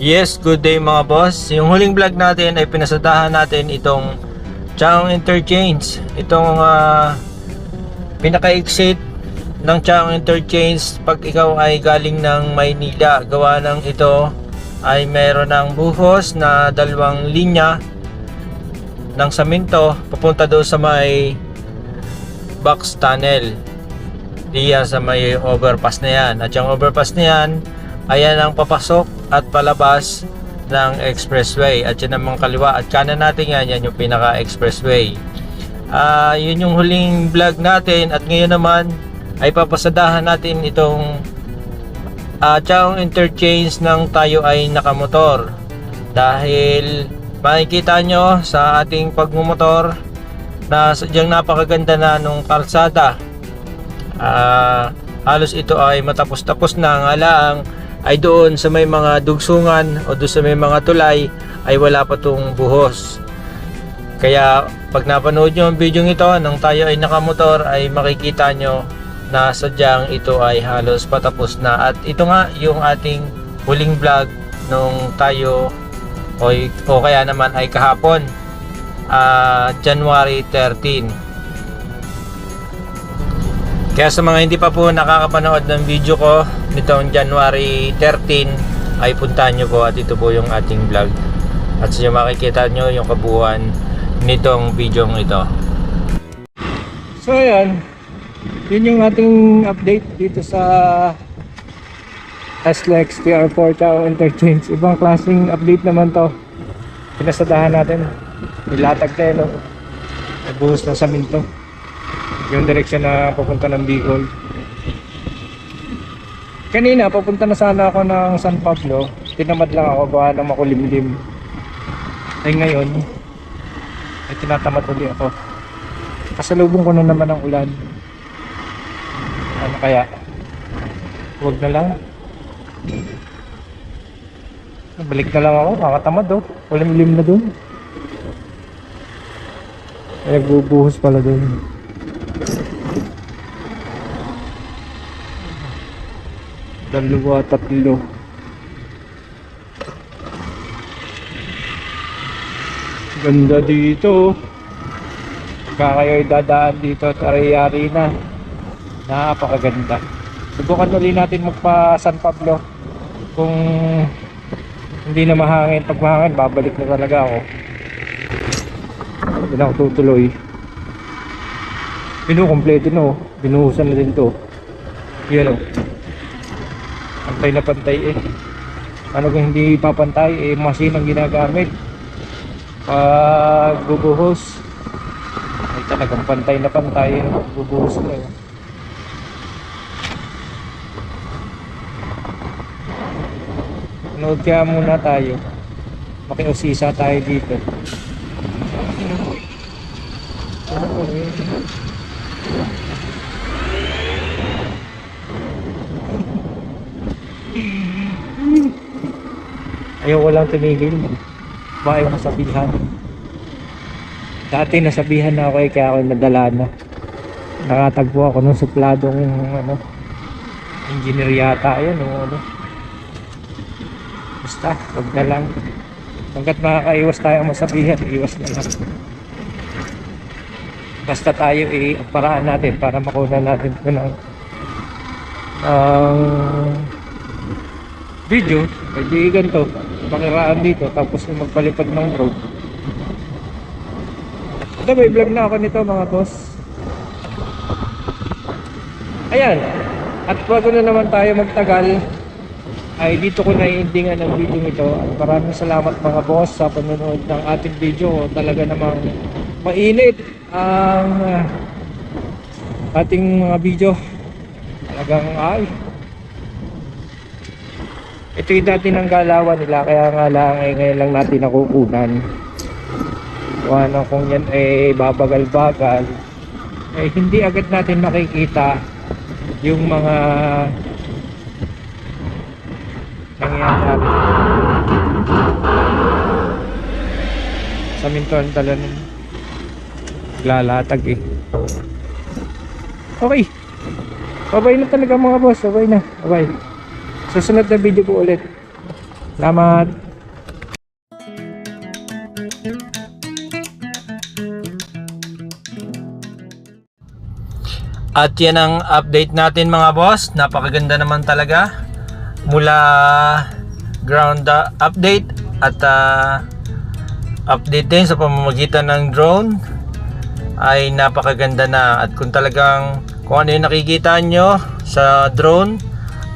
Yes, good day mga boss. Yung huling vlog natin ay pinasadahan natin itong Chang Interchange. Itong ah, pinaka-exit ng Chang Interchange pag ikaw ay galing ng Maynila. Gawa ng ito ay meron ng buhos na dalawang linya ng saminto papunta doon sa may box tunnel. Diyan sa may overpass na yan. At yung overpass na yan, ayan ang papasok at palabas ng expressway. At yan ang mga kaliwa. At kanan natin yan, yan yung pinaka-expressway. Ah, yun yung huling vlog natin. At ngayon naman, ay papasadahan natin itong uh, Chaong Interchange ng tayo ay nakamotor. Dahil makikita nyo sa ating pagmumotor na sadyang napakaganda na nung kalsada. Ah, halos ito ay matapos-tapos na nga lang ay doon sa may mga dugsungan o doon sa may mga tulay ay wala pa tong buhos. Kaya pag napanood nyo ang video ito nang tayo ay nakamotor ay makikita nyo na sadyang ito ay halos patapos na at ito nga yung ating huling vlog nung tayo o, o kaya naman ay kahapon ah, January 13 kaya sa mga hindi pa po nakakapanood ng video ko nitong January 13 ay puntahan nyo po at ito po yung ating vlog. At sa makikita nyo yung kabuuan nitong video ito. So ayan, yun yung ating update dito sa SLEX TR4 Chao Interchange. Ibang klaseng update naman to. Pinasadahan natin. Nilatag tayo no. Nagbuhos na sa minto yung direksyon na papunta ng Bicol. Kanina papunta na sana ako ng San Pablo. Tinamad lang ako gawa ng makulimlim ay ngayon ay tinatamad ulit ako. Kasalubong ko na naman ang ulan. Ano kaya? Huwag na lang. Balik na lang ako kakatamad oh. Kulimlim na dun. Ay nagbubuhos pala dun dalawa, tatlo. Ganda dito. Pagka kayo'y dadaan dito at arayari na. Napakaganda. Subukan ulit natin magpa San Pablo. Kung hindi na mahangin. Pag mahangin, babalik na talaga ako. Hindi na ako tutuloy. Pinukompleto no. Binuhusan na din to. Yan o. Pantay na pantay eh. Ano kung hindi papantay eh machine ang ginagamit. Pag bubuhos ay talagang pantay na pantay eh. Bubuhos na eh. Nood kaya muna tayo. Makiusisa tayo dito. Ano eh? Ayoko lang tumigil. Baka yung masabihan. Dati nasabihan na ako eh, kaya ako nadala na. Nakatagpo ako ng supladong ano, engineer yata yun o ano. Basta, wag na lang. Hanggat makakaiwas tayo masabihan, iwas na lang. Basta tayo eh, ang paraan natin para makuha natin ito ng ng video, kaibigan to, makiraan dito, tapos yung magpalipad ng road. Ito, may vlog na ako nito mga boss. Ayan, at bago na naman tayo magtagal, ay dito ko naiindingan ang video ito. At maraming salamat mga boss sa panonood ng ating video. Talaga namang mainit ang ating mga video. Talagang ay, ito yung dati ng galawan nila kaya nga lang eh, ngayon lang natin nakukunan. Kung ano kung yan eh babagal-bagal eh hindi agad natin makikita yung mga nangyayari. Sa mintuan tala nun lalatag eh. Okay. Babay na talaga mga boss. Babay na. Babay susunod na video ko ulit Salamat. At yan ang update natin mga boss. Napakaganda naman talaga. Mula ground uh, update at uh, update din sa pamamagitan ng drone ay napakaganda na at kung talagang kung ano yung nakikita nyo sa drone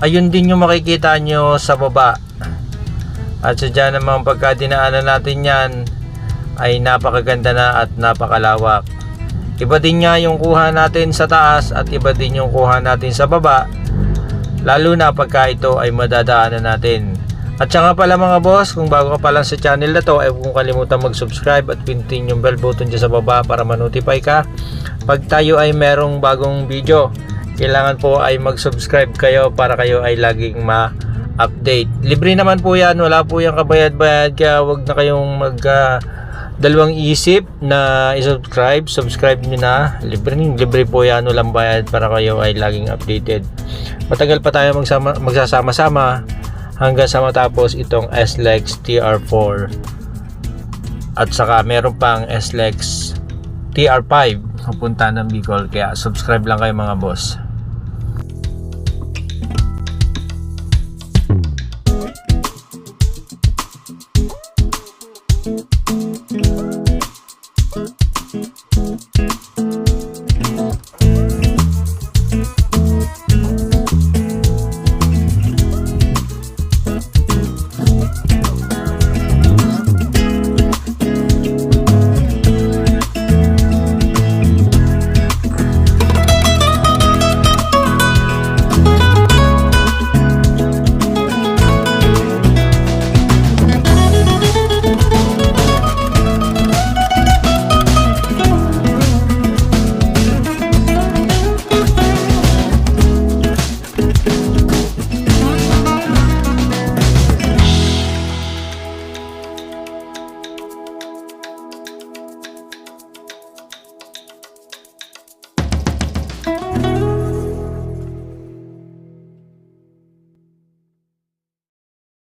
ayun din yung makikita nyo sa baba. At sadya namang pagka dinaanan natin yan ay napakaganda na at napakalawak. Iba din nga yung kuha natin sa taas at iba din yung kuha natin sa baba lalo na pagka ito ay madadaanan natin. At saka pala mga boss, kung bago ka pa lang sa channel na to, ay huwag kalimutan mag-subscribe at pindutin yung bell button dyan sa baba para ma-notify ka. Pag tayo ay merong bagong video, kailangan po ay mag-subscribe kayo para kayo ay laging ma-update. Libre naman po yan, wala po yung kabayad-bayad, kaya huwag na kayong mag... ah, dalawang isip na i-subscribe, subscribe nyo na. Libre, libre po yan, walang bayad para kayo ay laging updated. Matagal pa tayo magsama, magsasama-sama hanggang sa matapos itong SLEX TR4 at saka meron pang SLEX TR5 papunta ng Bicol kaya subscribe lang kayo mga boss